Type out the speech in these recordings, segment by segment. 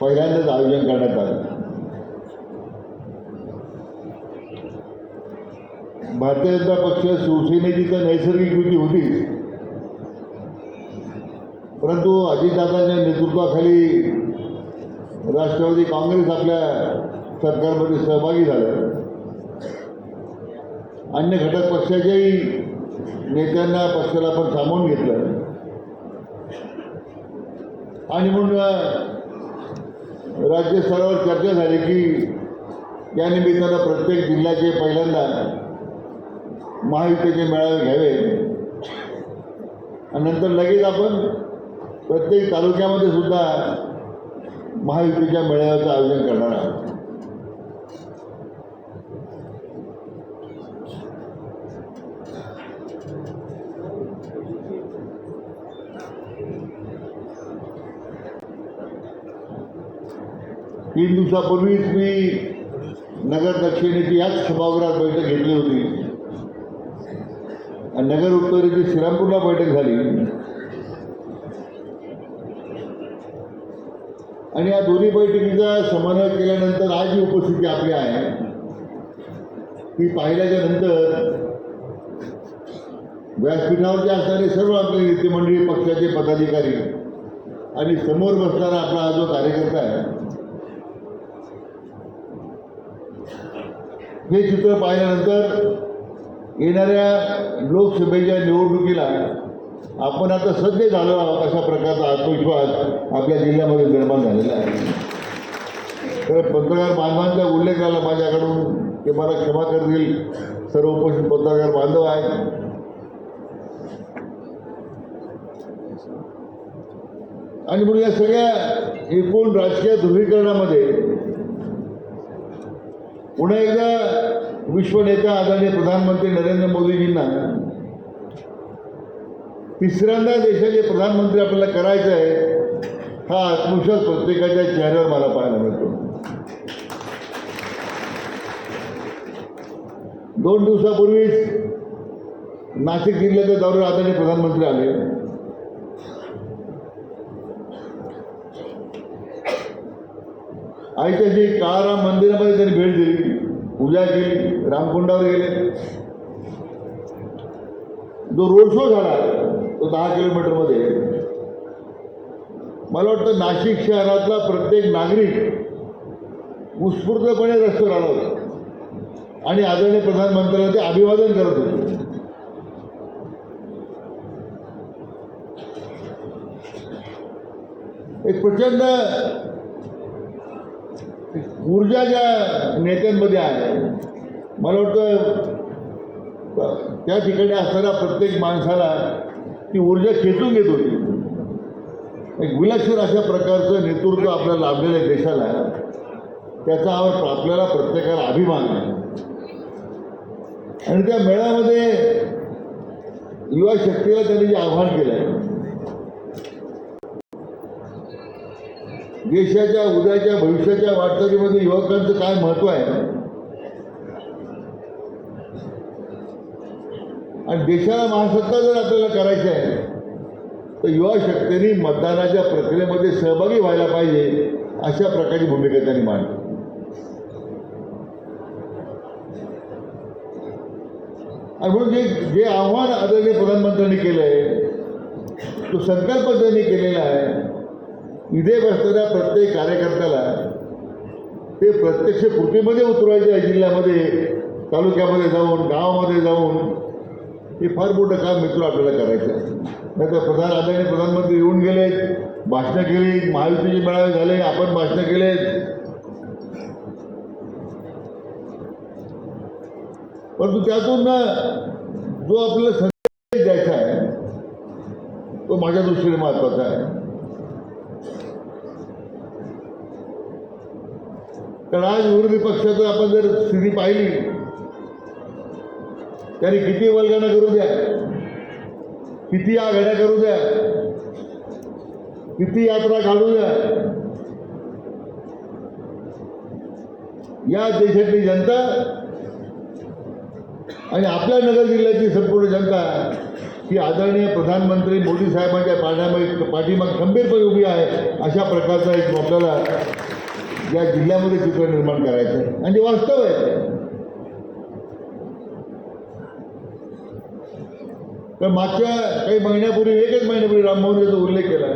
पहिल्यांदाच आयोजन करण्यात आलं. भारतीय जनता पक्ष शिवसेनेची तर नैसर्गिक युती होती. परंतु अजितदादांच्या नेतृत्वाखाली राष्ट्रवादी काँग्रेस आपल्या सरकारमध्ये सहभागी झालं. अन्य घटक पक्षाच्याही नेत्यांना पक्षाला आपण सामावून घेतलं. आणि म्हणून राज्यस्तरावर चर्चा झाली की या निमित्तानं प्रत्येक जिल्ह्याचे पहिल्यांदा महायुतीचे मेळावे घ्यावे. आणि नंतर लगेच आपण प्रत्येक तालुक्यामध्ये सुद्धा महायुतीच्या मेळाव्याचं आयोजन करणार आहोत. तीन दिवसापूर्वीच मी नगर दक्षिणेची याच सभागृहात बैठक घेतली होती. आणि नगर उत्तरेची श्रीरामपूरला बैठक झाली. आणि या दोन्ही बैठकीचा समन्वय केल्यानंतर आज जी उपस्थिती आपली आहे ती पाहिल्याच्या नंतर व्यासपीठावरचे असणारे सर्व आपले नेते मंडळी पक्षाचे पदाधिकारी आणि समोर बसणारा आपला हा जो कार्यकर्ता आहे हे चित्र पाहिल्यानंतर येणाऱ्या लोकसभेच्या निवडणुकीला आपण आता सज्ज झालो अशा प्रकारचा आत्मविश्वास आपल्या जिल्ह्यामध्ये निर्माण झालेला आहे. तर पत्रकार बांधवांचा उल्लेखाला माझ्याकडून ते मला क्षमा करतील. सर्व उपस्थित पत्रकार बांधव आहेत. आणि म्हणून या सगळ्या एकूण राजकीय ध्रुवीकरणामध्ये पुन्हा एकदा विश्वनेता आदरणीय प्रधानमंत्री नरेंद्र मोदीजींना तिसऱ्यांदा देशाचे प्रधानमंत्री आपल्याला करायचं आहे हा आत्मविश्वास प्रत्येकाच्या चेहऱ्यावर मला पाहायला मिळतो. दोन दिवसापूर्वीच नाशिक जिल्ह्याच्या दौऱ्यावर आदरणीय प्रधानमंत्री आले. ऐतिहासिक काळाराम मंदिरामध्ये त्यांनी भेट दिली. पूजा केली रामकुंडावर गेले. जो रोड शो झाला तो दहा किलोमीटरमध्ये मला वाटतं नाशिक शहरातला प्रत्येक नागरिक उत्स्फूर्तपणे रस्त्यावर आला होता. आणि आदरणीय प्रधानमंत्र्यांना ते अभिवादन करत होते. एक प्रचंड ऊर्जा ज्या नेत्यांमध्ये आहे मला वाटतं त्या ठिकाणी असणाऱ्या प्रत्येक माणसाला ती ऊर्जा खेचून घेत होती. एक विलक्षण अशा प्रकारचं नेतृत्व आपल्याला लाभलेलं आहे देशाला त्याचा आपल्याला प्रत्येकाला अभिमान आहे. आणि त्या मेळामध्ये युवा शक्तीला त्यांनी जे आव्हान केलं आहे देशाच्या उद्याच्या भविष्याच्या वाटचालीमध्ये युवकांचं काय महत्त्व आहे? आणि देशाला महासत्ता जर आपल्याला करायची आहे तर युवा शक्तीने मतदानाच्या प्रक्रियेमध्ये सहभागी व्हायला पाहिजे अशा प्रकारची भूमिका त्यांनी मांडली. आणि म्हणून जे जे आव्हान आदरणीय प्रधानमंत्र्यांनी केलं आहे तो संकल्प त्यांनी केलेला आहे इथे बसणाऱ्या प्रत्येक कार्यकर्त्याला ते प्रत्यक्ष कृतीमध्ये उतरवायचे आहे जिल्ह्यामध्ये तालुक्यामध्ये जाऊन गावामध्ये जाऊन. हे फार मोठं काम मित्र आपल्याला करायचं आहे. नाही तर प्रधान आदरणीय प्रधानमंत्री येऊन गेलेत भाषणं केली महायुतीचे मेळावे झाले आपण भाषणं केलेत. परंतु त्यातून ना जो आपल्याला संदेश द्यायचा आहे तो माझ्या दृष्टीने महत्त्वाचा आहे. कारण आज विरोधी पक्षाचं आपण जर स्थिती पाहिली त्यांनी किती वल्गना करू द्या? किती आघाड्या करू द्या? किती यात्रा काढू द्या? या देशातली जनता आणि आपल्या नगर जिल्ह्याची संपूर्ण जनता ही आदरणीय प्रधानमंत्री मोदी साहेबांच्या पाठ्यामध्ये पाठीमागे खंबीरपणे उभी आहे अशा प्रकारचा एक आपल्याला या जिल्ह्यामध्ये चित्र निर्माण करायचं. आणि ते वास्तव आहे. तर मागच्या काही महिन्यापूर्वी एकच महिन्यापूर्वी राममोहन याचा उल्लेख केला.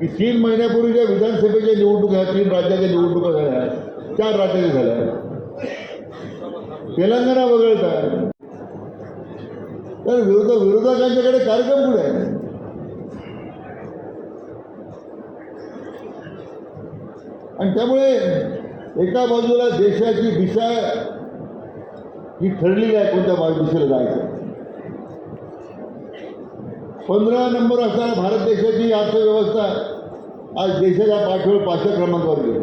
की तीन महिन्यापूर्वी ज्या विधानसभेच्या निवडणुका तीन राज्याच्या निवडणुका झाल्या. चार राज्याच्या झाल्या. तेलंगणा वगळता. तर विरोध विरोधकांच्याकडे कार्यक्रम पुढे आहे? आणि त्यामुळे एका बाजूला देशाची दिशा ही ठरलेली आहे कोणत्या बाजू दिशेला जायचं. पंधरा नंबर असणारा भारत देशाची अर्थव्यवस्था आज देशाच्या पाठवर पाचव्या क्रमांकावर गेली.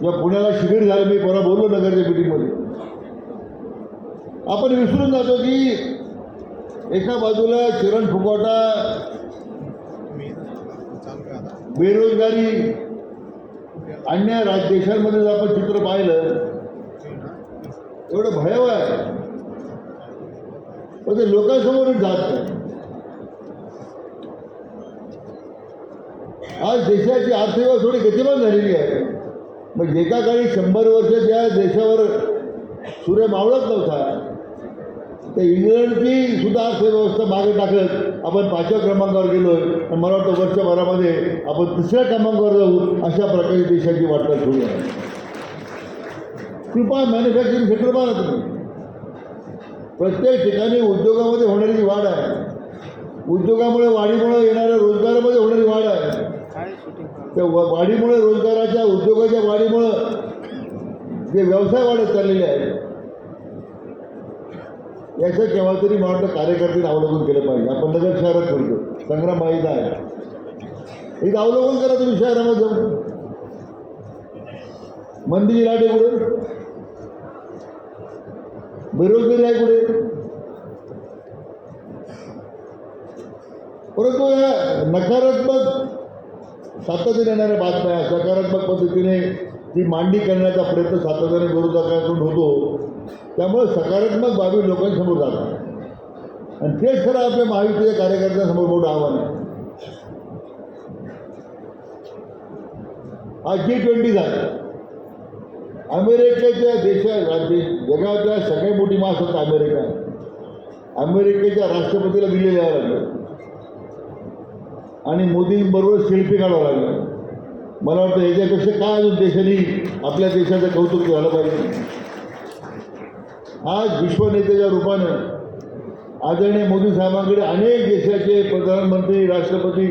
जेव्हा पुण्याला शिबिर झालं मी परवा बोललो नगरच्या मिटिंगमध्ये आपण विसरून जातो की एका बाजूला चिरण फुकवटा बेरोजगारी अन्य राज देशांमध्ये जर आपण चित्र पाहिलं एवढं भयावह आहे. पण ते लोकांसमोरच जात नाही. आज देशाची अर्थव्यवस्था थोडी गतिमान झालेली आहे. मग एका काळी शंभर वर्ष त्या देशावर सूर्य मावळत नव्हता. त्या इंग्लंडची सुद्धा अर्थव्यवस्था मागे टाकत आपण पाचव्या क्रमांकावर गेलो आणि मला वाटतं वर्षभरामध्ये आपण तिसऱ्या क्रमांकावर जाऊ अशा प्रकारे देशाची वाटचाल सुरू आहे. कृपा मॅन्युफॅक्चरिंग सेक्टर पाहा तुम्ही. प्रत्येक ठिकाणी उद्योगामध्ये होणारी वाढ आहे. उद्योगामुळे वाढीमुळे येणाऱ्या रोजगारामध्ये होणारी वाढ आहे. त्या वाढीमुळे रोजगाराच्या उद्योगाच्या वाढीमुळं जे व्यवसाय वाढत चाललेले आहेत याचं केव्हा तरी मला वाटतं कार्यकर्त्यांनी अवलंबन केलं पाहिजे. आपण नगर शहरात करतो संग्राम माहीत आहे. एक अवलंबन करा तुम्ही शहरामध्ये जाऊन. मंदिरी लाटे कुठे? बेरोजगारी आहे कुठे? परंतु या नकारात्मक सातत्याने येणाऱ्या बातम्या सकारात्मक पद्धतीने ती मांडणी करण्याचा प्रयत्न सातत्याने विरोधकांकडून होतो. त्यामुळे सकारात्मक बाबी लोकांसमोर जातात. आणि तेच खरं आपल्या महायुतीच्या कार्यकर्त्यांसमोर मोठं आव्हान आहे. आज जी ट्वेंटी झालं. अमेरिकेच्या देशा राज्य जगातल्या सगळ्यात मोठी महासत्ता अमेरिका अमेरिकेच्या राष्ट्रपतीला दिले जावं लागलं. आणि मोदींबरोबर सेल्फी काढावं लागलं. मला वाटतं याच्यापेक्षा काय अजून देशाने आपल्या देशाचं कौतुक झालं पाहिजे. आज विश्वनेत्याच्या रूपानं आदरणीय मोदी साहेबांकडे अनेक देशाचे प्रधानमंत्री राष्ट्रपती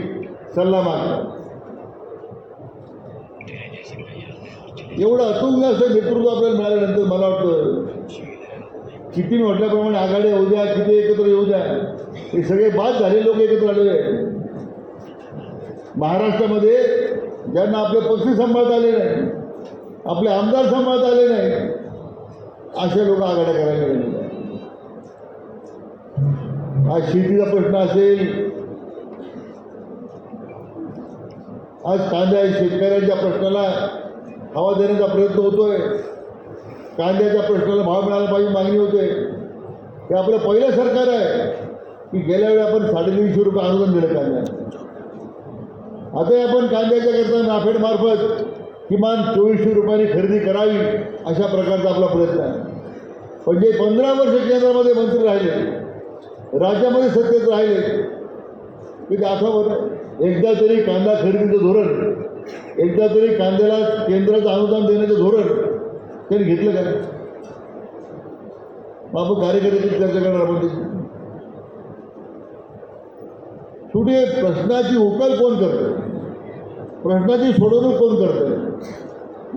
सल्ला मागतात. एवढं अतुंग असं नेतृत्व आपल्याला मिळाल्यानंतर मला वाटतं किती म्हटल्याप्रमाणे आघाड्या येऊ द्या किती एकत्र येऊ द्या हे सगळे बाद झाले लोक एकत्र आलेले महाराष्ट्रामध्ये ज्यांना आपले पक्षी सांभाळता आले नाही आपले आमदार सांभाळता आले नाही असे लोक आघाड्या करायला गेले आज शेतीचा प्रश्न असेल आज कांद्या शेतकऱ्यांच्या प्रश्नाला हवा देण्याचा प्रयत्न होतोय. कांद्याच्या प्रश्नाला भाव मिळाला पाहिजे मागणी होते. हे आपलं पहिलं सरकार आहे की गेल्या वेळी आपण साडेतीनशे रुपये अनुदान दिलं कांद्याला. आता आपण कांद्याच्या करता नाफेड मार्फत किमान चोवीसशे रुपयांनी खरेदी करावी अशा प्रकारचा आपला प्रयत्न आहे. पण जे पंधरा वर्ष केंद्रामध्ये मंत्री राहिले राज्यामध्ये सत्तेत राहिले. की ते आठवत एकदा तरी कांदा खरेदीचं धोरण एकदा तरी कांद्याला केंद्राचं अनुदान देण्याचं धोरण त्यांनी घेतलं का मग आपण कार्यकर्त्याची चर्चा करणार आपण त्याची. शेवटी प्रश्नाची उकल कोण करतं? प्रश्नाची सोडवणूक कोण करतं?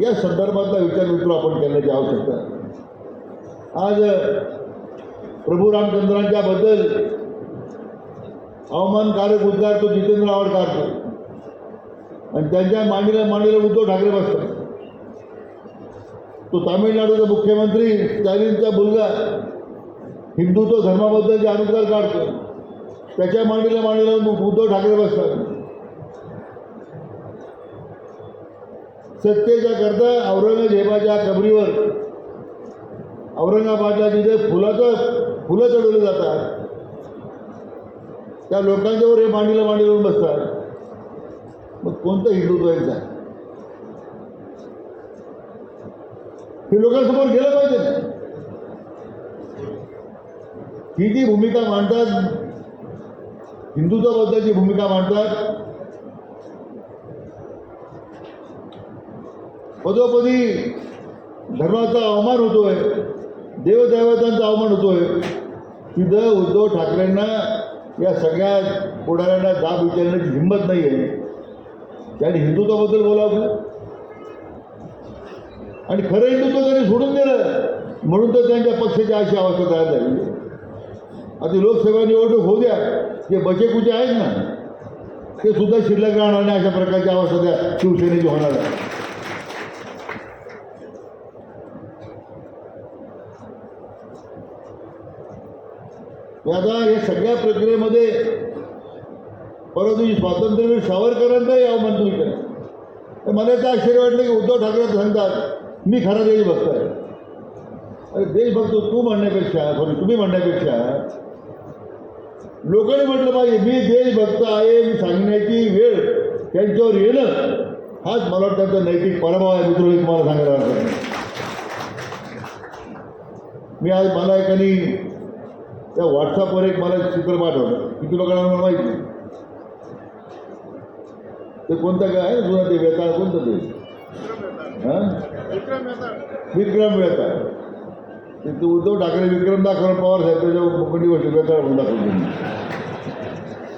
या संदर्भातला विचार मित्र आपण करण्याची आवश्यकता आहे. आज प्रभू रामचंद्रांच्या बद्दल अवमानकारक उद्गार तो जितेंद्र आव्हाड काढतो आणि त्यांच्या मांडीला मांडीला उद्धव ठाकरे बसतात. तो तामिळनाडूचा मुख्यमंत्री स्टॅलिनचा मुलगा हिंदुत्व धर्माबद्दल जे अनुद्गार काढतो त्याच्या मांडीला मांडीला उद्धव ठाकरे बसतात. सत्तेच्या करता औरंगजेबाच्या कबरीवर औरंगाबादला जिथे फुलाचं फुलं चढवली जातात त्या लोकांच्यावर हे मांडीला मांडी लावून बसतात. मग कोणतं हिंदुत्व आहे हे लोकांसमोर गेलं पाहिजे. ही जी भूमिका मांडतात हिंदुत्वाबद्दलची भूमिका मांडतात. पदोपदी धर्माचा अवमान होतोय देवदैवतांचा अवमान होतोय. तिथं उद्धव ठाकरेंना या सगळ्या पुढाऱ्यांना जाब विचारण्याची हिंमत नाही आहे त्याने हिंदुत्वाबद्दल बोलावं. आणि खरं हिंदुत्व त्यांनी सोडून दिलं म्हणून तर त्यांच्या पक्षाची अशी अवस्था तयार झाली. आता लोकसभा निवडणूक होऊ द्या. जे बचेकुचे आहेत ना ते सुद्धा शिल्लक राहणार नाही अशा प्रकारची अवस्था शिवसेनेची होणार आहे. आता या सगळ्या प्रक्रियेमध्ये परंतु ही स्वातंत्र्यवीर सावरकरांचाही अवमान तुम्ही करा. तर मला तर आश्चर्य वाटलं की उद्धव ठाकरे सांगतात मी खरा देशभक्त आहे. अरे देशभक्त तू म्हणण्यापेक्षा सॉरी तुम्ही म्हणण्यापेक्षा लोकांनी म्हटलं पाहिजे मी देशभक्त आहे मी सांगण्याची वेळ त्यांच्यावर येणं हाच मला वाटतं त्यांचा नैतिक पराभव आहे मित्र हे तुम्हाला सांगायला. मी आज मला एकानी त्या व्हॉट्सअपवर एक मला चित्र पाठवलं. किती लोकांना मला माहिती. ते कोणतं काय आहे? जुना ते वेताळ कोणतं ते? हां? विक्रम वेताळ ते उद्धव ठाकरे विक्रम दाखवलं पवार साहेब त्याच्या मुखंडी गोष्टी बेकार म्हणून दाखवली.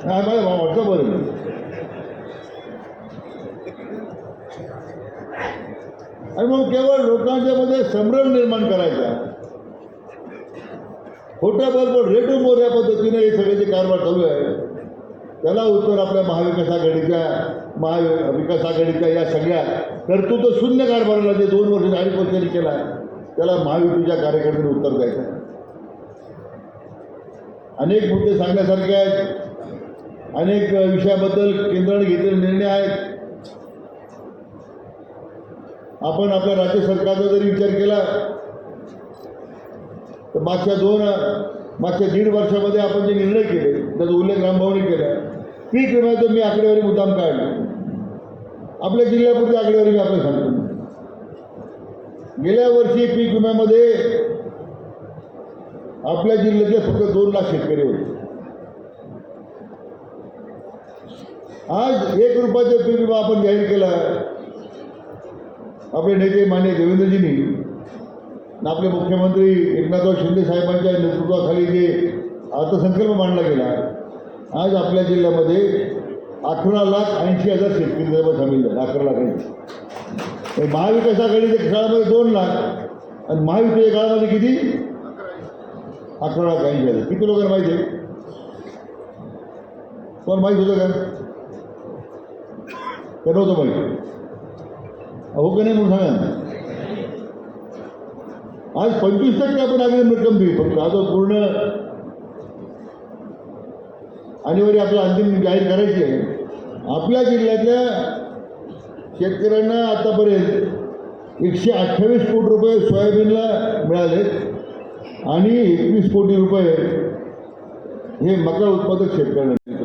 नाही वाटतं बरं आहे. आणि मग केवळ लोकांच्या मध्ये संभ्रम निर्माण करायचा. खोट्या बरोबर रेटू मोर या पद्धतीने हे सगळे जे कारभार चालू आहे त्याला उत्तर आपल्या महाविकास आघाडीच्या महाविकास आघाडीच्या या सगळ्या कर्तृत्व शून्य कारभाराला जे दोन वर्ष अडीच वर्षांनी केला आहे. त्याला महायुतीच्या कार्यकर्त्यांनी उत्तर द्यायचं. आहे. अनेक मुद्दे सांगण्यासारखे आहेत. अनेक विषयाबद्दल केंद्राने घेतलेले निर्णय आहेत. आपण आपल्या राज्य सरकारचा जरी विचार केला तर मागच्या दोन मागच्या दीड वर्षामध्ये आपण जे निर्णय केले त्याचा उल्लेख रामभाऊने केला. पीक विम्याचं मी आकडेवारी मुद्दाम काढली. आपल्या जिल्ह्यापुरती आकडेवारी मी आपल्याला सांगतो. गेल्या वर्षी पीक विम्यामध्ये आपल्या जिल्ह्यातले फक्त दोन लाख शेतकरी होते. आज एक रुपयाचा पीक विमा आपण जाहीर केला. आपले नेते मान्य देवेंद्रजींनी आपले मुख्यमंत्री एकनाथराव शिंदे साहेबांच्या नेतृत्वाखाली जे अर्थसंकल्प मांडला गेला. आज आपल्या जिल्ह्यामध्ये अकरा लाख ऐंशी हजार शेतकरी त्याच्यामध्ये सामील झाले अकरा लाख ऐंशी. महाविकास आघाडीच्या काळामध्ये दोन लाख आणि महायुतीच्या काळामध्ये किती? अकरा लाख ऐंशी हजार. किती लोकांना माहिती आहे? कोण माहीत होतं का? का नव्हतं माहीत? हो का नाही म्हणून सांगा आज पंचवीस टक्के आपण अग्रिम रक्कम देऊ फक्त आता पूर्ण अनिवार्य आपलं अंतिम जाहीर करायची आहे. आपल्या जिल्ह्यातल्या शेतकऱ्यांना आतापर्यंत एकशे अठ्ठावीस कोटी रुपये सोयाबीनला मिळाले आणि एकवीस कोटी रुपये हे मका उत्पादक शेतकऱ्यांना